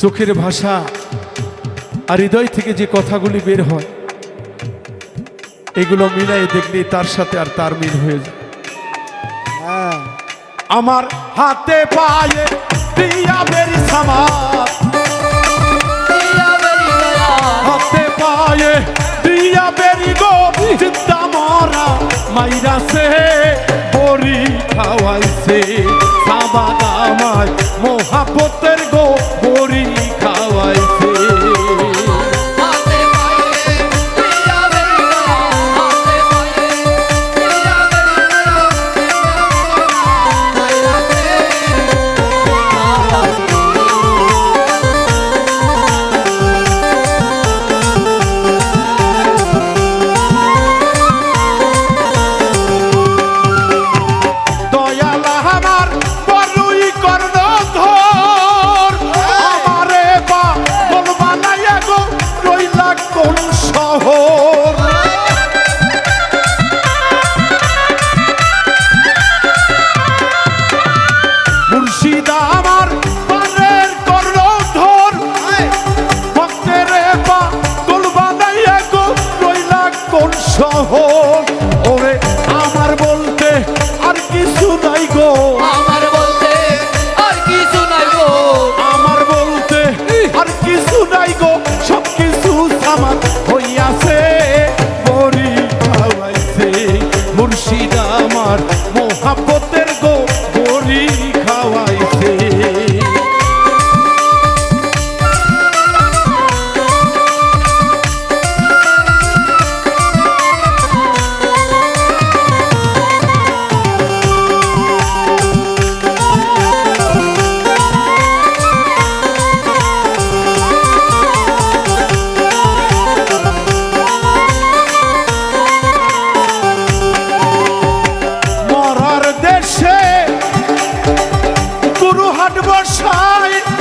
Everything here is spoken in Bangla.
চোখের ভাষা আর হৃদয় থেকে যে কথাগুলি বের হয়, এগুলো মিলাই দেখলে তার সাথে আর তার মিল হয়ে যায়। আমার হাতে পায়ে দিয়া বেরি সামার হাতে পায়ে বেরি মরা মাইরা সে, বড়ি খাওয়াইছে। সাবাদ আমায় মহাপতের সহ hundred percent.